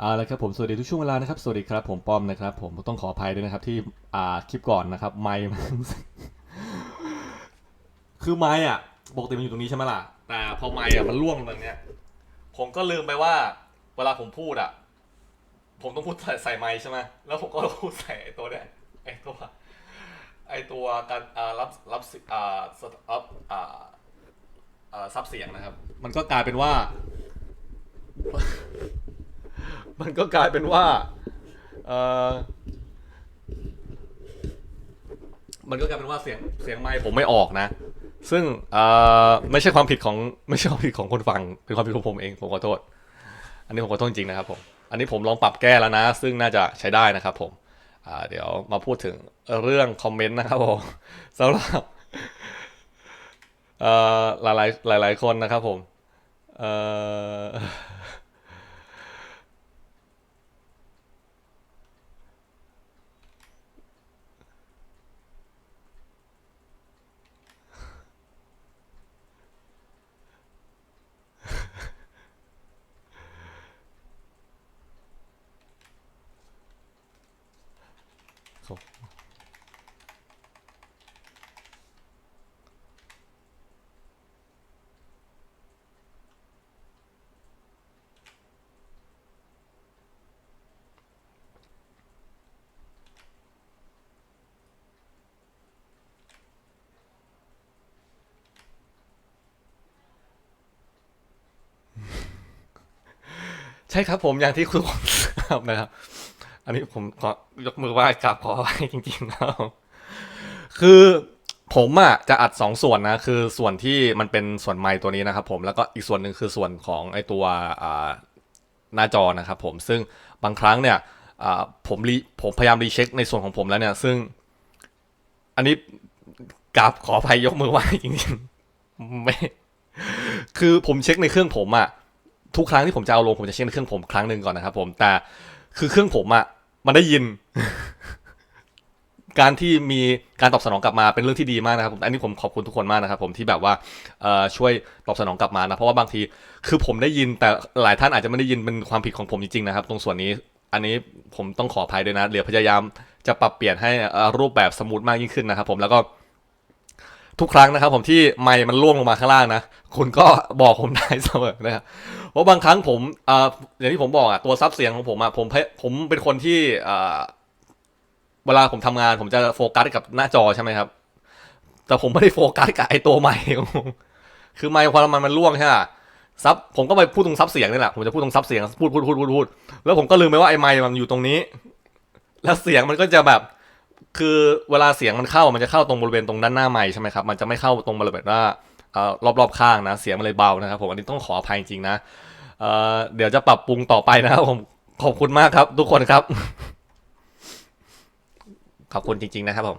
เอาละครับผมสวัสดีทุกช่วงเวลานะครับสวัสดีครับผมป้อมนะครับ ผมต้องขออภัยด้วยนะครับที่อ่าคลิปก่อนนะครับไมค์มันคือไมค์อะปกติมันอยู่ตรงนี้ใช่ไหมล่ะแต่พอไมค์อะมันล่วงตรงเนี้ยผมก็ลืมไปว่า เวลาผมพูดอะ ผมต้องพูดใส่ใส่ไมค์ใช่ไหมแล้วผมก็พูดใส่ไอ้ตัวเนี้ยไอ้ตัวไอ้ตัวการอ่ารับรับสิอ่าสตรับอ่าอ่าซับเสียงนะครับ มันก็กลายเป็นว่า มันก็กลายเป็นว่าเออมันก็กลายเป็นว่าเสียงเสียงไมค์ผมไม่ออกนะ ซึ่งเออไม่ใช่ความผิดของไม่ใช่ความผิดของคนฟังเป็นความผิดของผมเองผมขอโทษ อันนี้ผมขอโทษจริงๆนะครับผมอันนี้ผมลองปรับแก้แล้วนะ ซึ่งน่าจะใช้ได้นะครับผมอ่าเดี๋ยวมาพูดถึงเรื่องคอมเมนต์นะครับผมสำหรับเออหลายๆหลายๆคนนะครับผมเอ่อ ใช่ครับผมอย่างที่คุณผมทราบนะครับ อันนี้ผมขอยกมือไหว้กราบขอไหว้จริงๆนะครับคือผมอะจะอัดสองส่วนนะ คือส่วนที่มันเป็นส่วนไมค์ตัวนี้นะครับผมแล้วก็อีกส่วนหนึ่งคือส่วนของไอตัวหน้าจอนะครับผมซึ่งบางครั้งเนี่ยผมรีผมพยายามรีเช็คในส่วนของผมแล้วเนี่ย ซึ่ง อันนี้กราบขออภัยยกมือไหว้จริงๆไม่คือผมเช็คในเครื่องผมอะทุกครั้งที่ผมจะเอาลงผมจะเช็คในเครื่องผมครั้งหนึ่งก่อนนะครับผมแต่คือเครื่องผมอะ มันได้ยิน การที่มีการตอบสนองกลับมาเป็นเรื่องที่ดีมากนะครับผมอันนี้ผมขอบคุณทุกคนมากนะครับผมที่แบบว่าช่วยตอบสนองกลับมานะเพราะว่าบางทีคือผมได้ยินแต่หลายท่านอาจจะไม่ได้ยินเป็นความผิดของผมจริงๆนะครับ ตรงส่วนนี้อันนี้ผมต้องขออภัยด้วยนะเดี๋ยวพยายามจะปรับเปลี่ยนให้รูปแบบสมูทมากยิ่งขึ้นนะครับ ผมแล้วก็ ทุกครั้งนะครับผมที่ไมค์มันล่วงลงมาข้างล่างนะ คุณก็บอกผมได้เสมอนะครับเพราะบางครั้งผมอ่ออย่างที่ผมบอกอะตัวซับเสียงของผมอะผมผมเป็นคนที่เอ่อเวลาผมทำงาน ผมจะโฟกัสกับหน้าจอใช่ไหมครับ แต่ผมไม่ได้โฟกัสกับไอ้ตัวไมค์ของผมคือไมค์พอมันมันล่วงใช่ไหมซับผมก็ไปพูดตรงซับเสียงนี่แหละผมจะพูดตรงซับเสียงพูดพูดพูดพูดพูดแล้วผมก็ลืมไปว่าไอ้ไมค์มันอยู่ตรงนี้ แล้วเสียงมันก็จะแบบ คือเวลาเสียงมันเข้ามันจะเข้าตรงบริเวณตรงด้านหน้าไม้ใช่ไหมครับมันจะไม่เข้าตรงบริเวณว่าเอ่อรอบๆข้างนะ เสียงมันเลยเบานะครับผมอันนี้ต้องขออภัยจริงๆนะเอ่อเดี๋ยวจะปรับปรุงต่อไปนะครับผมขอบคุณมากครับ ทุกคนครับ ขอบคุณจริง ๆ นะครับผม